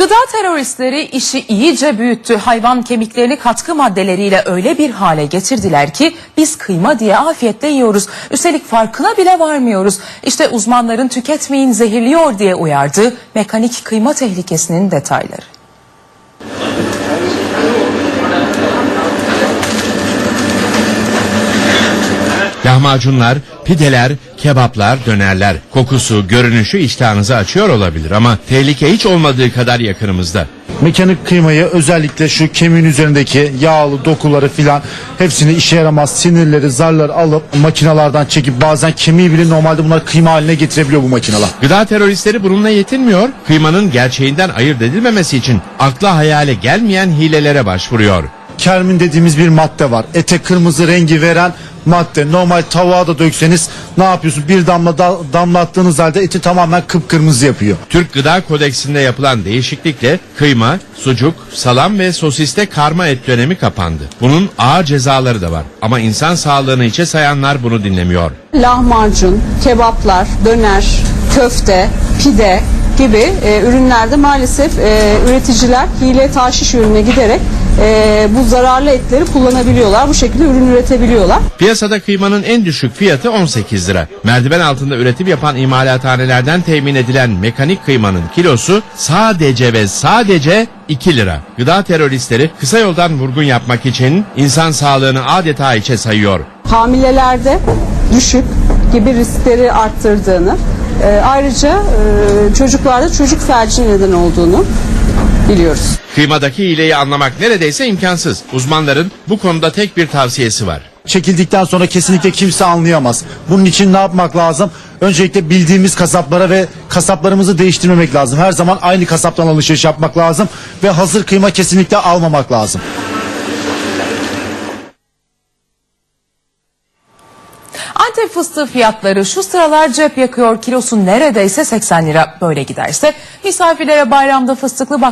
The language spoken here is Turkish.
Gıda teröristleri işi iyice büyüttü. Hayvan kemiklerini katkı maddeleriyle öyle bir hale getirdiler ki biz kıyma diye afiyetle yiyoruz. Üstelik farkına bile varmıyoruz. İşte uzmanların tüketmeyin zehirliyor diye uyardığı mekanik kıyma tehlikesinin detayları. Lahmacunlar, pideler, kebaplar, dönerler. Kokusu, görünüşü iştahınızı açıyor olabilir ama tehlike hiç olmadığı kadar yakınımızda. Mekanik kıymayı özellikle şu kemiğin üzerindeki yağlı dokuları filan hepsini işe yaramaz sinirleri zarları alıp makinalardan çekip bazen kemiği bile normalde bunlar kıyma haline getirebiliyor bu makineler. Gıda teröristleri bununla yetinmiyor. Kıymanın gerçeğinden ayırt edilmemesi için akla hayale gelmeyen hilelere başvuruyor. Kermin dediğimiz bir madde var. Ete kırmızı rengi veren madde. Normal tavuğa da dökseniz ne yapıyorsun? Bir damla da, damlattığınız halde eti tamamen kıpkırmızı yapıyor. Türk Gıda Kodeksinde yapılan değişiklikle kıyma, sucuk, salam ve sosiste karma et dönemi kapandı. Bunun ağır cezaları da var. Ama insan sağlığını içe sayanlar bunu dinlemiyor. lahmacun, kebaplar, döner, köfte, pide gibi e, ürünlerde maalesef e, üreticiler hile taşiş yönüne giderek e, bu zararlı etleri kullanabiliyorlar. Bu şekilde ürün üretebiliyorlar. Piyasada kıymanın en düşük fiyatı 18 lira. Merdiven altında üretim yapan imalathanelerden temin edilen mekanik kıymanın kilosu sadece ve sadece 2 lira. Gıda teröristleri kısa yoldan vurgun yapmak için insan sağlığını adeta içe sayıyor. Hamilelerde düşük gibi riskleri arttırdığını, e, ayrıca e, çocuklarda çocuk felci neden olduğunu biliyoruz. Kıymadaki hileyi anlamak neredeyse imkansız. Uzmanların bu konuda tek bir tavsiyesi var. Çekildikten sonra kesinlikle kimse anlayamaz. Bunun için ne yapmak lazım? Öncelikle bildiğimiz kasaplara ve kasaplarımızı değiştirmemek lazım. Her zaman aynı kasaptan alışveriş yapmak lazım ve hazır kıyma kesinlikle almamak lazım. Antep fıstığı fiyatları şu sıralar cep yakıyor. Kilosu neredeyse 80 lira. Böyle giderse misafirlere bayramda fıstıklı bak